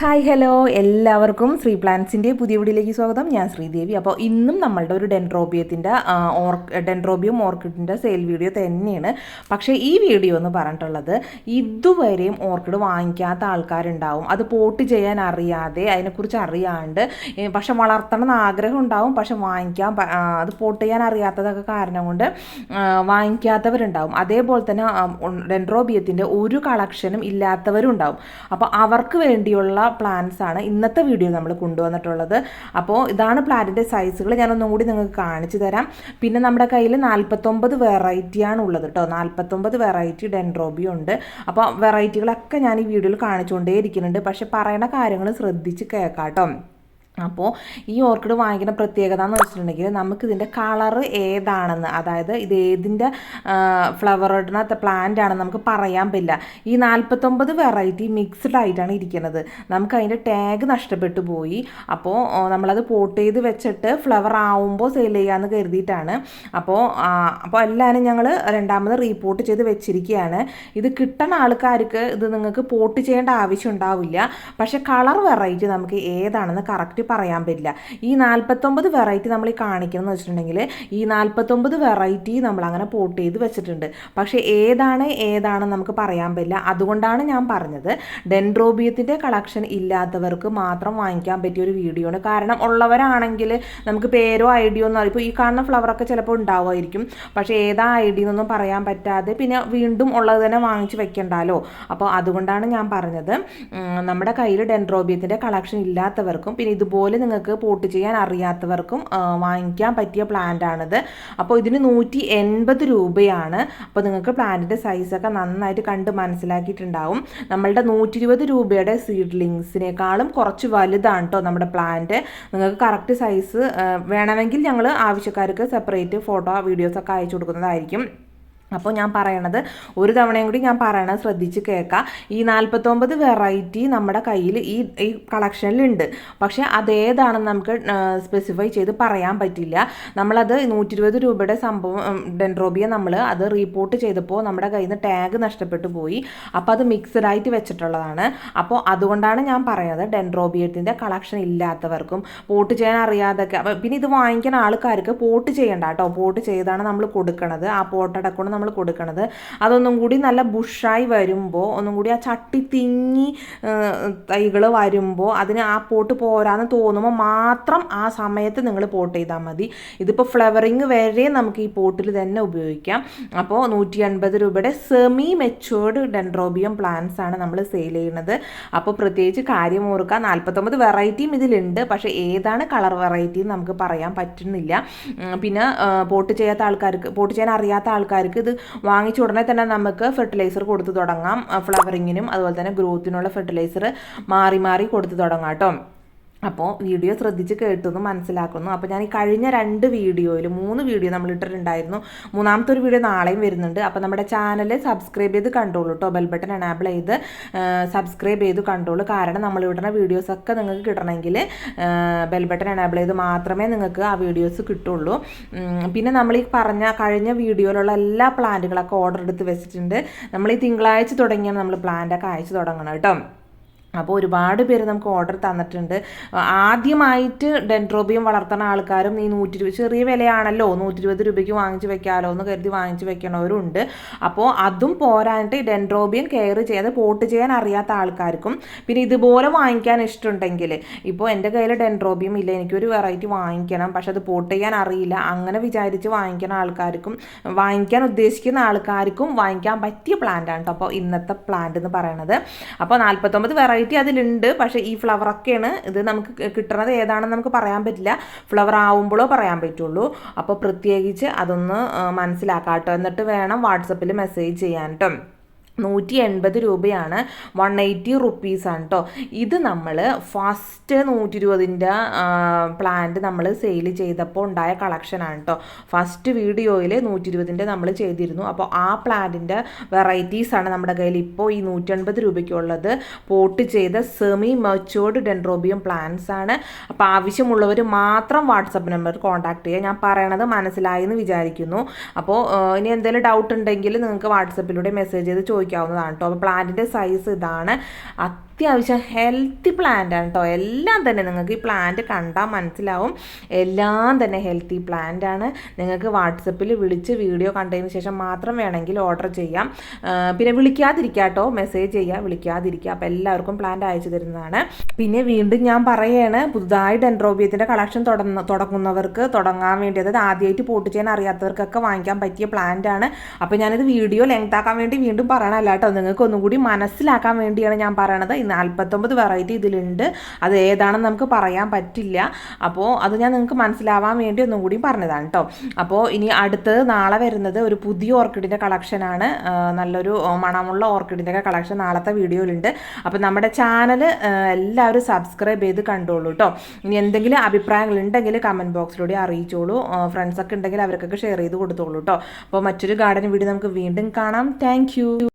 Hi hello. എല്ലാവർക്കും ശ്രീ പ്ലാൻസിന്റെ പുതിയ വീഡിയോയിലേക്ക് സ്വാഗതം. ഞാൻ ശ്രീദേവി. അപ്പോൾ ഇന്നും നമ്മളുടെ ഒരു ഡെൻഡ്രോബിയത്തിന്റെ ഓർ ഡെൻഡ്രോബിയം ഓർക്കിഡിന്റെ സെയിൽ വീഡിയോ തന്നെയാണ്. പക്ഷേ ഈ വീഡിയോ എന്ന് പറഞ്ഞിട്ടുള്ളത് ഇതുവരെയും ഓർക്കിഡ് വാങ്ങിക്കാത്ത ആൾക്കാരുണ്ടാവും. അത് പോട്ട് ചെയ്യാൻ അറിയാതെ അതിനെക്കുറിച്ച് അറിയാണ്ട് പക്ഷെ വളർത്തണം എന്ന് ആഗ്രഹം ഉണ്ടാവും പക്ഷെ വാങ്ങിക്കാൻ അത് പോട്ട് ചെയ്യാൻ അറിയാത്തതൊക്കെ കാരണം കൊണ്ട് വാങ്ങിക്കാത്തവരുണ്ടാവും. അതേപോലെ തന്നെ ഡെൻഡ്രോബിയത്തിന്റെ ഒരു കളക്ഷനും ഇല്ലാത്തവരും ഉണ്ടാവും അപ്പോൾ അവർക്ക് വേണ്ടിയുള്ള പ്ലാന്റ്സ് ആണ് ഇന്നത്തെ വീഡിയോ നമ്മൾ കൊണ്ടുവന്നിട്ടുള്ളത്. അപ്പോൾ ഇതാണ് പ്ലാന്റിന്റെ സൈസുകൾ ഞാനൊന്നും കൂടി നിങ്ങൾക്ക് കാണിച്ചു തരാം. പിന്നെ നമ്മുടെ കയ്യിൽ നാൽപ്പത്തൊമ്പത് വെറൈറ്റിയാണ് ഉള്ളത് കേട്ടോ നാൽപ്പത്തൊമ്പത് വെറൈറ്റി ഡെൻഡ്രോബിയും ഉണ്ട്. അപ്പോൾ വെറൈറ്റികളൊക്കെ ഞാൻ ഈ വീഡിയോയിൽ കാണിച്ചുകൊണ്ടേ ഇരിക്കുന്നുണ്ട് പക്ഷെ പറയുന്ന കാര്യങ്ങൾ ശ്രദ്ധിച്ച് കേൾക്കാം കേട്ടോ അപ്പോൾ ഈ ഓർക്കിഡ് വാങ്ങിക്കുന്ന പ്രത്യേകത എന്ന് വെച്ചിട്ടുണ്ടെങ്കിൽ നമുക്ക് ഇതിന്റെ കളറ് ഏതാണെന്ന് അതായത് ഇത് ഏതിന്റെ ഫ്ലവറിനകത്ത് പ്ലാന്റ് ആണെന്ന് നമുക്ക് പറയാൻ പറ്റില്ല. ഈ നാൽപ്പത്തൊമ്പത് വെറൈറ്റി മിക്സ്ഡ് ആയിട്ടാണ് ഇരിക്കുന്നത്. നമുക്ക് അതിന്റെ ടാഗ് നഷ്ടപ്പെട്ടു പോയി. അപ്പോൾ നമ്മളത് പോട്ട് ചെയ്ത് വെച്ചിട്ട് ഫ്ലവർ ആവുമ്പോൾ സെയിൽ ചെയ്യാമെന്ന് കരുതിയിട്ടാണ്. അപ്പോൾ അപ്പോൾ എല്ലാവരും ഞങ്ങൾ രണ്ടാമത് റീപോർട്ട് ചെയ്ത് വെച്ചിരിക്കുകയാണ്. ഇത് കിട്ടുന്ന ആൾക്കാർക്ക് ഇത് നിങ്ങൾക്ക് പോട്ട് ചെയ്യേണ്ട ആവശ്യം ഉണ്ടാവില്ല. പക്ഷേ കളർ വെറൈറ്റി നമുക്ക് ഏതാണെന്ന് കറക്റ്റ് പറയാൻ പറ്റില്ല. ഈ നാൽപ്പത്തൊമ്പത് വെറൈറ്റി നമ്മൾ ഈ എന്ന് വെച്ചിട്ടുണ്ടെങ്കിൽ ഈ നാൽപ്പത്തൊമ്പത് വെറൈറ്റി നമ്മൾ അങ്ങനെ പോട്ട് ചെയ്ത് വെച്ചിട്ടുണ്ട്. പക്ഷേ ഏതാണ് ഏതാണെന്ന് നമുക്ക് പറയാൻ പറ്റില്ല. അതുകൊണ്ടാണ് ഞാൻ പറഞ്ഞത് ഡെൻഡ്രോബിയത്തിന്റെ കളക്ഷൻ ഇല്ലാത്തവർക്ക് മാത്രം വാങ്ങിക്കാൻ പറ്റിയ ഒരു വീഡിയോ ആണ്. കാരണം ഉള്ളവരാണെങ്കിൽ നമുക്ക് പേരോ ഐഡിയോ ഒന്നും ഇപ്പോൾ ഈ കാണുന്ന ഫ്ലവറൊക്കെ ചിലപ്പോൾ ഉണ്ടാവുമായിരിക്കും. പക്ഷേ ഏതാ ഐഡിയ എന്നൊന്നും പറയാൻ പറ്റാതെ പിന്നെ വീണ്ടും ഉള്ളത് തന്നെ വാങ്ങിച്ച് വെക്കണ്ടല്ലോ. അപ്പോൾ അതുകൊണ്ടാണ് ഞാൻ പറഞ്ഞത് നമ്മുടെ കയ്യിൽ ഡെൻഡ്രോബിയത്തിന്റെ കളക്ഷൻ ഇല്ലാത്തവർക്കും പിന്നെ ഇതുപോലെ നിങ്ങൾക്ക് പോട്ട് ചെയ്യാൻ അറിയാത്തവർക്കും വാങ്ങിക്കാൻ പറ്റിയ പ്ലാന്റാണിത് അപ്പോൾ ഇതിന് നൂറ്റി എൺപത് രൂപയാണ്. അപ്പോൾ നിങ്ങൾക്ക് പ്ലാന്റിന്റെ സൈസൊക്കെ നന്നായിട്ട് കണ്ട് മനസ്സിലാക്കിയിട്ടുണ്ടാവും. നമ്മളുടെ നൂറ്റി ഇരുപത് രൂപയുടെ സീഡ്ലിങ്സിനേക്കാളും കുറച്ച് വലുതാണ് കേട്ടോ നമ്മുടെ പ്ലാന്റ് നിങ്ങൾക്ക് കറക്റ്റ് സൈസ് വേണമെങ്കിൽ ഞങ്ങൾ ആവശ്യക്കാർക്ക് സെപ്പറേറ്റ് ഫോട്ടോ വീഡിയോസൊക്കെ അയച്ചു കൊടുക്കുന്നതായിരിക്കും. അപ്പോൾ ഞാൻ പറയണത് ഒരു തവണയും കൂടി ഞാൻ പറയണത് ശ്രദ്ധിച്ച് കേൾക്കുക ഈ നാൽപ്പത്തൊമ്പത് വെറൈറ്റി നമ്മുടെ കയ്യിൽ ഈ ഈ കളക്ഷനിലുണ്ട് പക്ഷേ അതേതാണെന്ന് നമുക്ക് സ്പെസിഫൈ ചെയ്ത് പറയാൻ പറ്റില്ല. നമ്മളത് നൂറ്റി ഇരുപത് രൂപയുടെ സംഭവം ഡെൻഡ്രോബിയ നമ്മൾ അത് റീപോർട്ട് ചെയ്തപ്പോൾ നമ്മുടെ കയ്യിൽ നിന്ന് ടാഗ് നഷ്ടപ്പെട്ടു പോയി. അപ്പോൾ അത് മിക്സഡ് ആയിട്ട് വെച്ചിട്ടുള്ളതാണ്. അപ്പോൾ അതുകൊണ്ടാണ് ഞാൻ പറയുന്നത് ഡെൻഡ്രോബിയത്തിന്റെ കളക്ഷൻ ഇല്ലാത്തവർക്കും പോട്ട് ചെയ്യാൻ അറിയാതൊക്കെ. പിന്നെ ഇത് വാങ്ങിക്കുന്ന ആൾക്കാർക്ക് പോട്ട് ചെയ്യണ്ട കേട്ടോ. പോട്ട് ചെയ്താണ് നമ്മൾ കൊടുക്കണത്. ആ പോട്ടടക്കൊണ്ട് നമ്മൾ കൊടുക്കണത്. അതൊന്നും കൂടി നല്ല ബുഷായി വരുമ്പോൾ ഒന്നും കൂടി ആ ചട്ടി തിങ്ങി തൈകൾ വരുമ്പോൾ അതിന് ആ പോട്ട് പോരാന്ന് തോന്നുമ്പോൾ മാത്രം ആ സമയത്ത് നിങ്ങൾ പോട്ട് ചെയ്താൽ മതി. ഇതിപ്പോൾ ഫ്ലവറിങ് വരെ നമുക്ക് ഈ പോട്ടിൽ തന്നെ ഉപയോഗിക്കാം. അപ്പോൾ നൂറ്റി അൻപത് രൂപയുടെ സെമി മെച്ചുവേർഡ് ഡെൻഡ്രോബിയം പ്ലാന്റ്സ് ആണ് നമ്മൾ സെയിൽ ചെയ്യുന്നത് അപ്പോൾ പ്രത്യേകിച്ച് കാര്യം ഓർക്കുക നാൽപ്പത്തൊമ്പത് വെറൈറ്റിയും ഇതിലുണ്ട്. പക്ഷേ ഏതാണ് കളർ വെറൈറ്റി നമുക്ക് പറയാൻ പറ്റുന്നില്ല. പിന്നെ പോട്ട് ചെയ്യാത്ത ആൾക്കാർക്ക് പോട്ട് ചെയ്യാൻ അറിയാത്ത ആൾക്കാർക്ക് ഇത് വാങ്ങിച്ച ഉടനെ തന്നെ നമുക്ക് ഫെർട്ടിലൈസർ കൊടുത്തു തുടങ്ങാം. ഫ്ലവറിങ്ങിനും അതുപോലെ തന്നെ ഗ്രോത്തിനുള്ള ഫെർട്ടിലൈസർ മാറി മാറി കൊടുത്തു തുടങ്ങാം കേട്ടോ. അപ്പോൾ വീഡിയോ ശ്രദ്ധിച്ച് കേട്ടെന്ന് മനസ്സിലാക്കുന്നു. അപ്പോൾ ഞാൻ ഈ കഴിഞ്ഞ രണ്ട് വീഡിയോയിൽ മൂന്ന് വീഡിയോ നമ്മൾ ഇട്ടിട്ടുണ്ടായിരുന്നു. മൂന്നാമത്തെ ഒരു വീഡിയോ നാളെയും വരുന്നുണ്ട്. അപ്പോൾ നമ്മുടെ ചാനൽ സബ്സ്ക്രൈബ് ചെയ്ത് കണ്ടോളൂ കേട്ടോ ബെൽ ബട്ടൺ എനാബിൾ ചെയ്ത് സബ്സ്ക്രൈബ് ചെയ്ത് കണ്ടോളൂ. കാരണം നമ്മൾ ഇടുന്ന വീഡിയോസൊക്കെ നിങ്ങൾക്ക് കിട്ടണമെങ്കിൽ ബെൽ ബട്ടൺ എനാബിൾ ചെയ്ത് മാത്രമേ നിങ്ങൾക്ക് ആ വീഡിയോസ് കിട്ടുള്ളൂ. പിന്നെ നമ്മൾ ഈ പറഞ്ഞ കഴിഞ്ഞ വീഡിയോയിലുള്ള എല്ലാ പ്ലാന്റുകളൊക്കെ ഓർഡർ എടുത്ത് വെച്ചിട്ടുണ്ട്. നമ്മൾ ഈ തിങ്കളാഴ്ച തുടങ്ങിയാണ് നമ്മൾ പ്ലാന്റൊക്കെ അയച്ചു തുടങ്ങണം കേട്ടോ അപ്പോൾ ഒരുപാട് പേര് നമുക്ക് ഓർഡർ തന്നിട്ടുണ്ട്. ആദ്യമായിട്ട് ഡെൻട്രോബിയം വളർത്തുന്ന ആൾക്കാരും ഈ നൂറ്റി ഇരുപത് ചെറിയ വിലയാണല്ലോ നൂറ്റി ഇരുപത് രൂപയ്ക്ക് വാങ്ങിച്ച് വെക്കാമല്ലോ എന്ന് കരുതി വാങ്ങിച്ച് വെക്കണവരുണ്ട്. അപ്പോൾ അതും പോരാഞ്ഞിട്ട് ഡെൻട്രോബിയം കെയർ ചെയ്യാതെ പോട്ട് ചെയ്യാൻ അറിയാത്ത ആൾക്കാർക്കും പിന്നെ ഇതുപോലെ വാങ്ങിക്കാൻ ഇഷ്ടമുണ്ടെങ്കിൽ ഇപ്പോൾ എന്റെ കയ്യിൽ ഡെൻട്രോബിയം ഇല്ല എനിക്കൊരു വെറൈറ്റി വാങ്ങിക്കണം പക്ഷെ അത് പോട്ട് ചെയ്യാൻ അറിയില്ല അങ്ങനെ വിചാരിച്ച് വാങ്ങിക്കുന്ന ആൾക്കാർക്കും വാങ്ങിക്കാൻ ഉദ്ദേശിക്കുന്ന ആൾക്കാർക്കും വാങ്ങിക്കാൻ പറ്റിയ പ്ലാന്റാണ് കേട്ടോ അപ്പോൾ ഇന്നത്തെ പ്ലാന്റ് എന്ന് പറയുന്നത് അപ്പോൾ നാൽപ്പത്തൊമ്പത് വെറൈറ്റി അതിലുണ്ട്. പക്ഷേ ഈ ഫ്ലവറൊക്കെയാണ് ഇത് നമുക്ക് കിട്ടുന്നത് ഏതാണെന്ന് നമുക്ക് പറയാൻ പറ്റില്ല. ഫ്ലവർ ആവുമ്പോഴോ പറയാൻ പറ്റുള്ളൂ. അപ്പോൾ പ്രത്യേകിച്ച് അതൊന്ന് മനസ്സിലാക്കാം കേട്ടോ എന്നിട്ട് വേണം വാട്സപ്പിൽ മെസ്സേജ് ചെയ്യാൻ കേട്ടോ നൂറ്റി എൺപത് രൂപയാണ് വൺ എയ്റ്റി റുപ്പീസാണ് കേട്ടോ ഇത് നമ്മൾ ഫസ്റ്റ് നൂറ്റി ഇരുപതിന്റെ പ്ലാന്റ് നമ്മൾ സെയിൽ ചെയ്തപ്പോൾ ഉണ്ടായ കളക്ഷനാണ് കേട്ടോ ഫസ്റ്റ് വീഡിയോയിൽ നൂറ്റി ഇരുപതിന്റെ നമ്മൾ ചെയ്തിരുന്നു. അപ്പോൾ ആ പ്ലാന്റിന്റെ വെറൈറ്റീസാണ് നമ്മുടെ കയ്യിൽ ഇപ്പോൾ ഈ നൂറ്റൻപത് രൂപയ്ക്കുള്ളത്. പോട്ട് ചെയ്ത സെമി മെച്ചോർഡ് ഡെൻഡ്രോബിയം പ്ലാന്റ്സ് ആണ്. അപ്പോൾ ആവശ്യമുള്ളവർ മാത്രം വാട്സപ്പ് നമ്പർ കോൺടാക്ട് ചെയ്യുക ഞാൻ പറയണത് മനസ്സിലായി എന്ന് വിചാരിക്കുന്നു. അപ്പോൾ ഇനി എന്തെങ്കിലും ഡൗട്ട് ഉണ്ടെങ്കിൽ നിങ്ങൾക്ക് വാട്സപ്പിലൂടെ മെസ്സേജ് ചെയ്ത് ചോദിക്കാവുന്നതാണ് കേട്ടോ അപ്പോൾ പ്ലാന്റിന്റെ സൈസ് ഇതാണ്. അത്യാവശ്യം ഹെൽത്തി പ്ലാന്റ് ആണ് കേട്ടോ എല്ലാം തന്നെ നിങ്ങൾക്ക് ഈ പ്ലാന്റ് കണ്ടാൽ മനസ്സിലാവും. എല്ലാം തന്നെ ഹെൽത്തി പ്ലാന്റ് ആണ്. നിങ്ങൾക്ക് വാട്സപ്പിൽ വിളിച്ച് വീഡിയോ കണ്ടതിന് ശേഷം മാത്രം വേണമെങ്കിൽ ഓർഡർ ചെയ്യാം. പിന്നെ വിളിക്കാതിരിക്കുക കേട്ടോ മെസ്സേജ് ചെയ്യുക വിളിക്കാതിരിക്കുക. അപ്പോൾ എല്ലാവർക്കും പ്ലാന്റ് അയച്ചു തരുന്നതാണ്. പിന്നെ വീണ്ടും ഞാൻ പറയാണ് പുതുതായി ഡെൻഡ്രോബിയത്തിന്റെ കളക്ഷൻ തുടങ്ങ തുടങ്ങുന്നവർക്ക് തുടങ്ങാൻ വേണ്ടി അതായത് ആദ്യമായിട്ട് പോട്ട് ചെയ്യാൻ അറിയാത്തവർക്കൊക്കെ വാങ്ങിക്കാൻ പറ്റിയ പ്ലാന്റ് ആണ്. അപ്പോൾ ഞാനിത് വീഡിയോ ലെങ്ത് ആക്കാൻ വേണ്ടി വീണ്ടും പറയണല്ല കേട്ടോ നിങ്ങൾക്ക് ഒന്നും കൂടി മനസ്സിലാക്കാൻ വേണ്ടിയാണ് ഞാൻ പറയണത്. നാൽപ്പത്തൊമ്പത് വെറൈറ്റി ഇതിലുണ്ട്. അത് ഏതാണെന്ന് നമുക്ക് പറയാൻ പറ്റില്ല. അപ്പോൾ അത് ഞാൻ നിങ്ങൾക്ക് മനസ്സിലാവാൻ വേണ്ടി ഒന്നും കൂടി പറഞ്ഞതാണ് കേട്ടോ അപ്പോൾ ഇനി അടുത്തത് നാളെ വരുന്നത് ഒരു പുതിയ ഓർക്കിഡിന്റെ കളക്ഷനാണ് നല്ലൊരു മണമുള്ള ഓർക്കിഡിന്റെ ഒക്കെ കളക്ഷൻ നാളത്തെ വീഡിയോയിലുണ്ട് അപ്പോൾ നമ്മുടെ ചാനൽ എല്ലാവരും സബ്സ്ക്രൈബ് ചെയ്ത് കണ്ടോളൂ കേട്ടോ ഇനി എന്തെങ്കിലും അഭിപ്രായങ്ങൾ ഉണ്ടെങ്കിൽ കമന്റ് ബോക്സിലൂടെ അറിയിച്ചോളൂ. ഫ്രണ്ട്സൊക്കെ ഉണ്ടെങ്കിൽ അവർക്കൊക്കെ ഷെയർ ചെയ്ത് കൊടുത്തോളൂ കേട്ടോ അപ്പോൾ മറ്റൊരു ഗാർഡൻ വീഡിയോ നമുക്ക് വീണ്ടും കാണാം. താങ്ക്